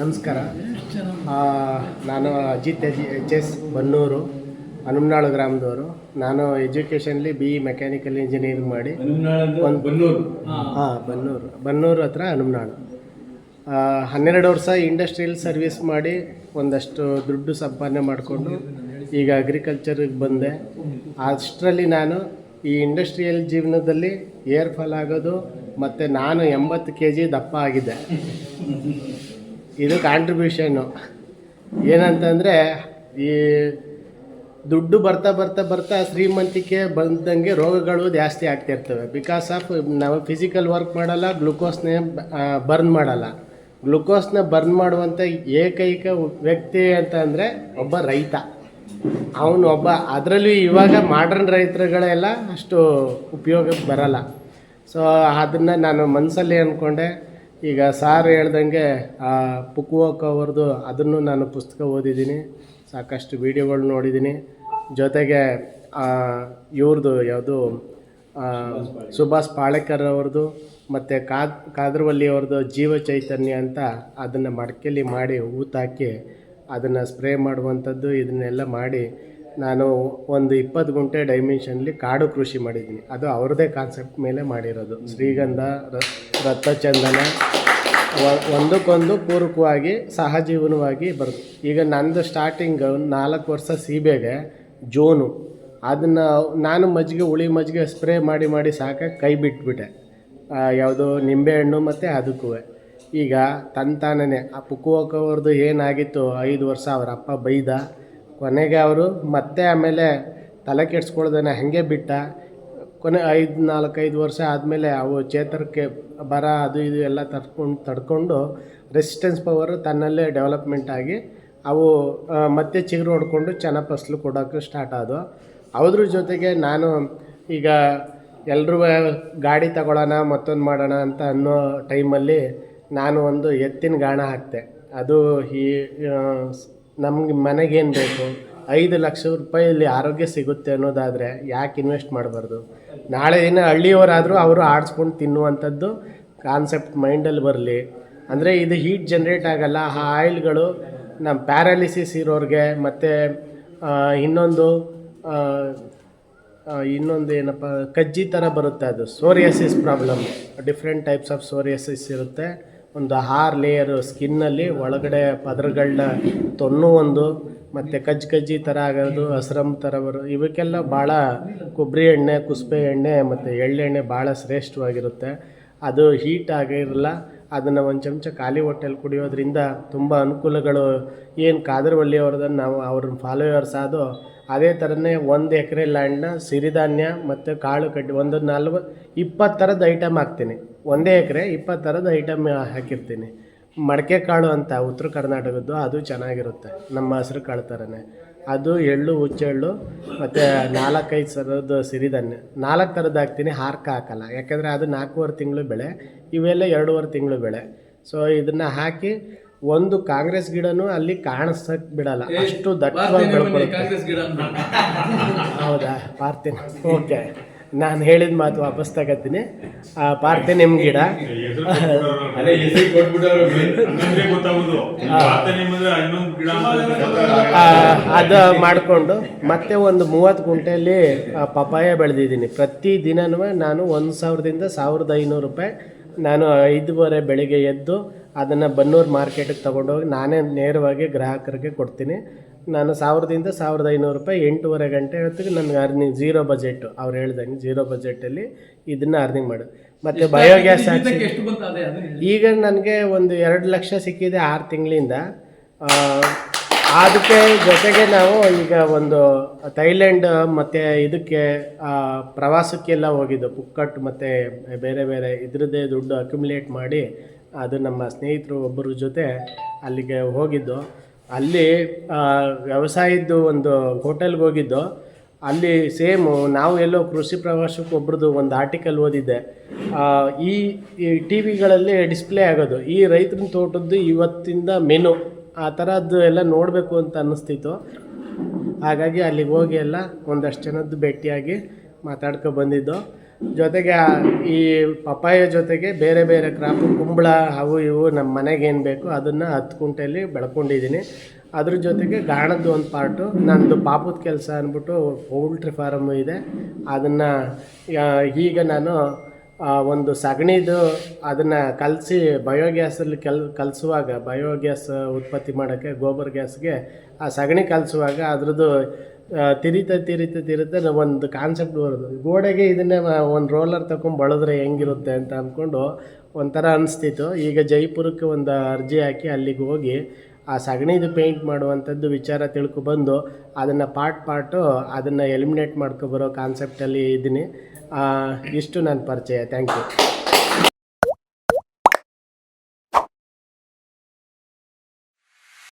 ನಮಸ್ಕಾರ. ನಾನು Ajit H S Bannur Hanumanalu ಗ್ರಾಮದವರು. ನಾನು educationally B E mechanical engineering ಮಾಡಿ ಒಂದು ಬನ್ನೂರು. ಹಾಂ ಬನ್ನೂರು. ಬನ್ನೂರು ಹತ್ರ ಹನುಮನಾಳು ಹನ್ನೆರಡು ವರ್ಷ ಇಂಡಸ್ಟ್ರಿಯಲ್ ಸರ್ವಿಸ್ ಮಾಡಿ ಒಂದಷ್ಟು ದುಡ್ಡು ಸಂಪಾದನೆ ಮಾಡಿಕೊಂಡು ಈಗ ಅಗ್ರಿಕಲ್ಚರಿಗೆ ಬಂದೆ. ಅಷ್ಟರಲ್ಲಿ ನಾನು ಈ ಇಂಡಸ್ಟ್ರಿಯಲ್ ಜೀವನದಲ್ಲಿ ಏರ್ ಫಾಲ್ ಆಗೋದು ಮತ್ತು ನಾನು ಎಂಬತ್ತು ಕೆ ಜಿ ದಪ್ಪ ಆಗಿದ್ದೆ. ಇದು ಕಾಂಟ್ರಿಬ್ಯೂಷನ್ನು ಏನಂತಂದರೆ, ಈ ದುಡ್ಡು ಬರ್ತಾ ಬರ್ತಾ ಬರ್ತಾ ಶ್ರೀಮಂತಿಕೆ ಬಂದಂಗೆ ರೋಗಗಳು ಜಾಸ್ತಿ ಆಗ್ತಿರ್ತವೆ ಬಿಕಾಸ್ ಆಫ್ ನಾವು ಫಿಸಿಕಲ್ ವರ್ಕ್ ಮಾಡಲ್ಲ ಗ್ಲುಕೋಸ್ನೇ ಬರ್ನ್ ಮಾಡಲ್ಲ. ಗ್ಲುಕೋಸ್ನ ಬರ್ನ್ ಮಾಡುವಂಥ ಏಕೈಕ ವ್ಯಕ್ತಿ ಅಂತ ಅಂದರೆ ಒಬ್ಬ ರೈತ. ಅವನು ಒಬ್ಬ, ಅದರಲ್ಲೂ ಇವಾಗ ಮಾಡ್ರನ್ ರೈತರುಗಳೆಲ್ಲ ಅಷ್ಟು ಉಪಯೋಗಕ್ಕೆ ಬರಲ್ಲ. ಸೊ ಅದನ್ನು ನಾನು ಮನಸ್ಸಲ್ಲಿ ಅಂದ್ಕೊಂಡೆ ಈಗ ಸಾರ್ ಹೇಳ್ದಂಗೆ ಆ ಪುಕ್ವೋಕ್ ಅವ್ರದ್ದು ಅದನ್ನು ನಾನು ಪುಸ್ತಕ ಓದಿದ್ದೀನಿ, ಸಾಕಷ್ಟು ವೀಡಿಯೋಗಳು ನೋಡಿದ್ದೀನಿ. ಜೊತೆಗೆ ಇವ್ರದ್ದು ಯಾವುದು ಸುಭಾಷ್ ಪಾಳೇಕರ್ ಅವ್ರದ್ದು ಮತ್ತು ಕಾದ್, ಕಾದ್ರವಲ್ಲಿ ಅವ್ರದ್ದು ಜೀವ ಚೈತನ್ಯ ಅಂತ ಅದನ್ನು ಮಡಕೆಲಿ ಮಾಡಿ ಊತಾಕಿ ಅದನ್ನು ಸ್ಪ್ರೇ ಮಾಡುವಂಥದ್ದು ಇದನ್ನೆಲ್ಲ ಮಾಡಿ ನಾನು ಒಂದು ಇಪ್ಪತ್ತು ಗುಂಟೆ ಡೈಮೆನ್ಷನ್ಲಿ ಕಾಡು ಕೃಷಿ ಮಾಡಿದ್ದೀನಿ. ಅದು ಅವ್ರದ್ದೇ ಕಾನ್ಸೆಪ್ಟ್ ಮೇಲೆ ಮಾಡಿರೋದು. ಶ್ರೀಗಂಧ ರತ್ನಚಂದನ ಒಂದಕ್ಕೊಂದು ಪೂರಕವಾಗಿ, ಸಹಜೀವನವಾಗಿ ಬರುತ್ತೆ. ಈಗ ನಂದು ಸ್ಟಾರ್ಟಿಂಗ್ ನಾಲ್ಕು ವರ್ಷ ಸೀಬೆಗೆ, ಜೋನು. ಅದನ್ನು ನಾನು ಮಜ್ಜಿಗೆ, ಹುಳಿ ಮಜ್ಜಿಗೆ ಸ್ಪ್ರೇ ಮಾಡಿ ಮಾಡಿ ಸಾಕ, ಕೈ ಬಿಟ್ಬಿಟ್ಟೆ. ಯಾವುದು ನಿಂಬೆಹಣ್ಣು ಮತ್ತು ಅದಕ್ಕೂ ಈಗ ತಂತಾನೇ ಆ ಪುಕ್ಕುವಕ್ಕವ್ರದ್ದು ಏನಾಗಿತ್ತು, ಐದು ವರ್ಷ ಅವರ ಅಪ್ಪ ಬೈದ ಕೊನೆಗೆ ಅವರು ಮತ್ತೆ ಆಮೇಲೆ ತಲೆ ಕೆಡ್ಸ್ಕೊಳ್ದೇನೆ ಹಾಗೆ ಬಿಟ್ಟ? ಕೊನೆ ಐದು ನಾಲ್ಕೈದು ವರ್ಷ ಆದಮೇಲೆ ಅವು ಚೇತರಿಕೆ ಬರ ಅದು ಇದು ಎಲ್ಲ ತಡ್ಕೊಂಡು ತಡ್ಕೊಂಡು ರೆಸಿಸ್ಟೆನ್ಸ್ ಪವರ್ ತನ್ನಲ್ಲೇ ಡೆವಲಪ್ಮೆಂಟ್ ಆಗಿ ಅವು ಮತ್ತೆ ಚಿಗುರು ಹೊಡ್ಕೊಂಡು ಚೆನ್ನಾಗಿ ಫಸಲು ಕೊಡೋಕ್ಕೆ ಸ್ಟಾರ್ಟ್ ಆದವು. ಅದ್ರ ಜೊತೆಗೆ ನಾನು ಈಗ ಎಲ್ಲರೂ ಗಾಡಿ ತಗೊಳ್ಳೋಣ, ಮತ್ತೊಂದು ಮಾಡೋಣ ಅಂತ ಅನ್ನೋ ಟೈಮಲ್ಲಿ ನಾನು ಒಂದು ಎತ್ತಿನ ಗಾಣ ಹಾಕ್ತೆ. ಅದು ಈ ನಮ್ಗೆ ಮನೆಗೇನು ಬೇಕು? ಐದು ಲಕ್ಷ ರೂಪಾಯಲ್ಲಿ ಆರೋಗ್ಯ ಸಿಗುತ್ತೆ ಅನ್ನೋದಾದರೆ ಯಾಕೆ ಇನ್ವೆಸ್ಟ್ ಮಾಡಬಾರ್ದು? ನಾಳೆ ದಿನ ಹಳ್ಳಿಯವರಾದರೂ ಅವರು ಆಡಿಸ್ಕೊಂಡು ತಿನ್ನುವಂಥದ್ದು ಕಾನ್ಸೆಪ್ಟ್ ಮೈಂಡಲ್ಲಿ ಬರಲಿ. ಅಂದರೆ ಇದು ಹೀಟ್ ಜನ್ರೇಟ್ ಆಗಲ್ಲ. ಆ ಆಯಿಲ್ಗಳು ನಮ್ಮ ಪ್ಯಾರಾಲಿಸಿಸ್ ಇರೋರಿಗೆ ಮತ್ತು ಇನ್ನೊಂದು ಇನ್ನೊಂದು ಏನಪ್ಪ, ಕಜ್ಜಿ ಥರ ಬರುತ್ತೆ ಅದು. Psoriasis problem different types of psoriasis ಇರುತ್ತೆ. ಒಂದು ಆರು ಲೇಯರು ಸ್ಕಿನ್ನಲ್ಲಿ ಒಳಗಡೆ ಪದರಗಳನ್ನ ತೊನ್ನು ಒಂದು ಮತ್ತು ಕಜ್ಜಿ ಕಜ್ಜಿ ಥರ ಆಗೋದು ಹಸ್ರಮ್ ಥರ ಬರೋ ಇವಕ್ಕೆಲ್ಲ ಭಾಳ ಕೊಬ್ಬರಿ ಎಣ್ಣೆ, ಕುಸುಬೆ ಎಣ್ಣೆ, ಮತ್ತು ಎಳ್ಳೆಣ್ಣೆ ಭಾಳ ಶ್ರೇಷ್ಠವಾಗಿರುತ್ತೆ. ಅದು ಹೀಟ್ ಆಗಿರಲ್ಲ ಅದನ್ನು ಒಂದು ಚಮಚ ಖಾಲಿ ಹೊಟ್ಟೆಲಿ ಕುಡಿಯೋದ್ರಿಂದ ತುಂಬ ಅನುಕೂಲಗಳು. ಏನು ಕಾದರವಳ್ಳಿ ಅವ್ರದನ್ನು ನಾವು ಅವ್ರನ್ನ ಫಾಲೋವರ್ಸ್ ಆದೋ, ಅದೇ ಥರನೇ ಒಂದು ಎಕರೆ ಲ್ಯಾಂಡ್ನ ಸಿರಿಧಾನ್ಯ ಮತ್ತು ಕಾಳು ಕಡ್ಡಿ ಒಂದು ನಲ್ವ ಇಪ್ಪತ್ತು ಥರದ ಐಟಮ್ ಹಾಕ್ತೀನಿ. ಒಂದೇ ಎಕರೆ ಇಪ್ಪತ್ತು ಥರದ ಐಟಮ್ ಹಾಕಿರ್ತೀನಿ. ಮಡಕೆ ಕಾಳು ಅಂತ ಉತ್ತರ ಕರ್ನಾಟಕದ್ದು ಅದು ಚೆನ್ನಾಗಿರುತ್ತೆ. ನಮ್ಮ ಹಸಿರು ಕಾಳು ಥರನೇ ಅದು ಎಳ್ಳು ಹುಚ್ಚೆಳ್ಳು ಮತ್ತು ನಾಲ್ಕೈದು ಸರದ್ದು ಸಿರಿಧಾನ್ಯ. ನಾಲ್ಕು ಥರದ್ದು ಹಾಕ್ತೀನಿ ಹಾರ್ಕ ಹಾಕಲ್ಲ. ಯಾಕೆಂದರೆ ಅದು ನಾಲ್ಕೂವರೆ ತಿಂಗಳು ಬೆಳೆ ಇವೆಲ್ಲ ಎರಡೂವರೆ ತಿಂಗಳು ಬೆಳೆ. ಸೊ ಇದನ್ನು ಹಾಕಿ ಒಂದು ಕಾಂಗ್ರೆಸ್ ಗಿಡನೂ ಅಲ್ಲಿ ಕಾಣಿಸಕ್ ಬಿಡಲ್ಲ. ಅಷ್ಟು ದಟ್ಟವಾಗಿ ಬೆಳ್ಕೊಳುತ್ತೆ. ಹೌದಾ? ಪಾರ್ತೀನಿ. ಓಕೆ ನಾನು ಹೇಳಿದ ಮಾತು ವಾಪಸ್ ತಗತ್ತೀನಿ ಆ ಪಾರ್ಥೆ ಅದೇ ಹೆಸರು ಕೊಟ್ಬಿಟ್ಟವ್ರು ಹಂಗಂದ್ರೆ ಗೊತ್ತಾಗೋದು. ಮತ್ತೆ ನಿಮ್ಮದು ಇನ್ನೊಂದು ಗಿಡ ಅದು ಮಾಡಿಕೊಂಡು ಮತ್ತೆ ಒಂದು ಮೂವತ್ತು ಗುಂಟೆಯಲ್ಲಿ ಪಪಾಯ ಬೆಳೆದಿದ್ದೀನಿ. ಪ್ರತಿ ದಿನನೂ ನಾನು ಒಂದು ಸಾವಿರದಿಂದ ಸಾವಿರದ ಐನೂರು ರೂಪಾಯಿ ನಾನು ಐದುವರೆ ಬೆಳಿಗ್ಗೆ ಎದ್ದು ಅದನ್ನು ಬನ್ನೂರು ಮಾರ್ಕೆಟಿಗೆ ತೊಗೊಂಡೋಗಿ ನಾನೇ ನೇರವಾಗಿ ಗ್ರಾಹಕರಿಗೆ ಕೊಡ್ತೀನಿ. ನಾನು ಸಾವಿರದಿಂದ ಸಾವಿರದ ಐನೂರು ರೂಪಾಯಿ ಎಂಟೂವರೆ ಗಂಟೆ ಹೊತ್ತಿಗೆ ನನಗೆ ಅರ್ನಿಂಗ್ ಜೀರೋ ಬಜೆಟು. ಅವ್ರು ಹೇಳ್ದಂಗೆ ಝೀರೋ ಬಜೆಟಲ್ಲಿ ಇದನ್ನು ಅರ್ನಿಂಗ್ ಮಾಡು ಮತ್ತು ಬಯೋಗ್ಯಾಸ್ ಹಾಕಿ ಈಗ ನನಗೆ ಒಂದು ಎರಡು ಲಕ್ಷ ಸಿಕ್ಕಿದೆ ಆರು ತಿಂಗಳಿಂದ. ಅದಕ್ಕೆ ಜೊತೆಗೆ ನಾವು ಈಗ ಒಂದು ಥೈಲ್ಯಾಂಡ್ ಮತ್ತು ಇದಕ್ಕೆ ಪ್ರವಾಸಕ್ಕೆಲ್ಲ ಹೋಗಿದ್ದು. ಪುಕ್ಕಟ್ ಮತ್ತು ಬೇರೆ ಬೇರೆ ಇದ್ರದ್ದೇ ದುಡ್ಡು ಅಕ್ಯುಮುಲೇಟ್ ಮಾಡಿ ಅದು ನಮ್ಮ ಸ್ನೇಹಿತರು ಒಬ್ಬರ ಜೊತೆ ಅಲ್ಲಿಗೆ ಹೋಗಿದ್ದು. ಅಲ್ಲಿ ವ್ಯವಸಾಯದ್ದು ಒಂದು ಹೋಟೆಲ್ಗೆ ಹೋಗಿದ್ದು. ಅಲ್ಲಿ ಸೇಮು ನಾವು ಎಲ್ಲೋ ಕೃಷಿ ಪ್ರವಾಸಕ್ಕೆ ಒಬ್ರದ್ದು ಒಂದು ಆರ್ಟಿಕಲ್ ಓದಿದ್ದೆ. ಈ ಟಿ ವಿಗಳಲ್ಲಿ ಡಿಸ್ಪ್ಲೇ ಆಗೋದು. ಈ ರೈತನ ತೋಟದ್ದು ಇವತ್ತಿಂದ ಮೆನು ಆ ಥರದ್ದು ಎಲ್ಲ ನೋಡಬೇಕು ಅಂತ ಅನ್ನಿಸ್ತಿತ್ತು. ಹಾಗಾಗಿ ಅಲ್ಲಿಗೆ ಹೋಗಿ ಎಲ್ಲ ಒಂದಷ್ಟು ಜನದ್ದು ಭೇಟಿಯಾಗಿ ಮಾತಾಡ್ಕೊ ಬಂದಿದ್ದು. ಜೊತೆಗೆ ಈ ಪಪ್ಪಾಯ ಜೊತೆಗೆ ಬೇರೆ ಬೇರೆ ಕ್ರಾಪು, ಕುಂಬಳ ಅವು ಇವು ನಮ್ಮ ಮನೆಗೆ ಏನು ಬೇಕು ಅದನ್ನು ಹತ್ತು ಕುಂಟೆಯಲ್ಲಿ ಬೆಳ್ಕೊಂಡಿದ್ದೀನಿ. ಅದ್ರ ಜೊತೆಗೆ ಗಾಣದ್ದು ಒಂದು ಪಾರ್ಟು ನಂದು ಪಾಪದ ಕೆಲಸ ಅಂದ್ಬಿಟ್ಟು ಪೌಲ್ಟ್ರಿ ಫಾರಮ್ಮು ಇದೆ. ಅದನ್ನು ಈಗ ನಾನು ಒಂದು ಸಗಣಿದು ಅದನ್ನು ಕಲಸಿ ಬಯೋಗ್ಯಾಸಲ್ಲಿ ಕೆಲ್, ಕಲಿಸುವಾಗ, ಬಯೋಗ್ಯಾಸ್ ಉತ್ಪತ್ತಿ ಮಾಡೋಕ್ಕೆ, ಗೋಬರ್ ಗ್ಯಾಸ್ಗೆ ಆ ಸಗಣಿ ಕಲಿಸುವಾಗ ಅದ್ರದ್ದು ತಿರಿತಾ ತಿರಿತಾ ತಿರುತ್ತೆ ಒಂದು ಕಾನ್ಸೆಪ್ಟ್ ಬರೋದು. ಗೋಡೆಗೆ ಇದನ್ನೇ ಒಂದು ರೋಲರ್ ತಗೊಂಡು ಬಳದ್ರೆ ಹೆಂಗಿರುತ್ತೆ ಅಂತ ಅಂದ್ಕೊಂಡು ಒಂಥರ ಅನಿಸ್ತಿತ್ತು. ಈಗ ಜೈಪುರಕ್ಕೆ ಒಂದು ಅರ್ಜಿ ಹಾಕಿ ಅಲ್ಲಿಗೆ ಹೋಗಿ ಆ ಸಗಣಿದು ಪೇಂಟ್ ಮಾಡುವಂಥದ್ದು ವಿಚಾರ ತಿಳ್ಕೊಬಂದು ಅದನ್ನು ಪಾರ್ಟ್ ಪಾರ್ಟು ಅದನ್ನು ಎಲಿಮಿನೇಟ್ ಮಾಡ್ಕೊಬರೋ ಕಾನ್ಸೆಪ್ಟಲ್ಲಿ ಇದ್ದೀನಿ. ಇಷ್ಟು ನನ್ನ ಪರಿಚಯ. Thank you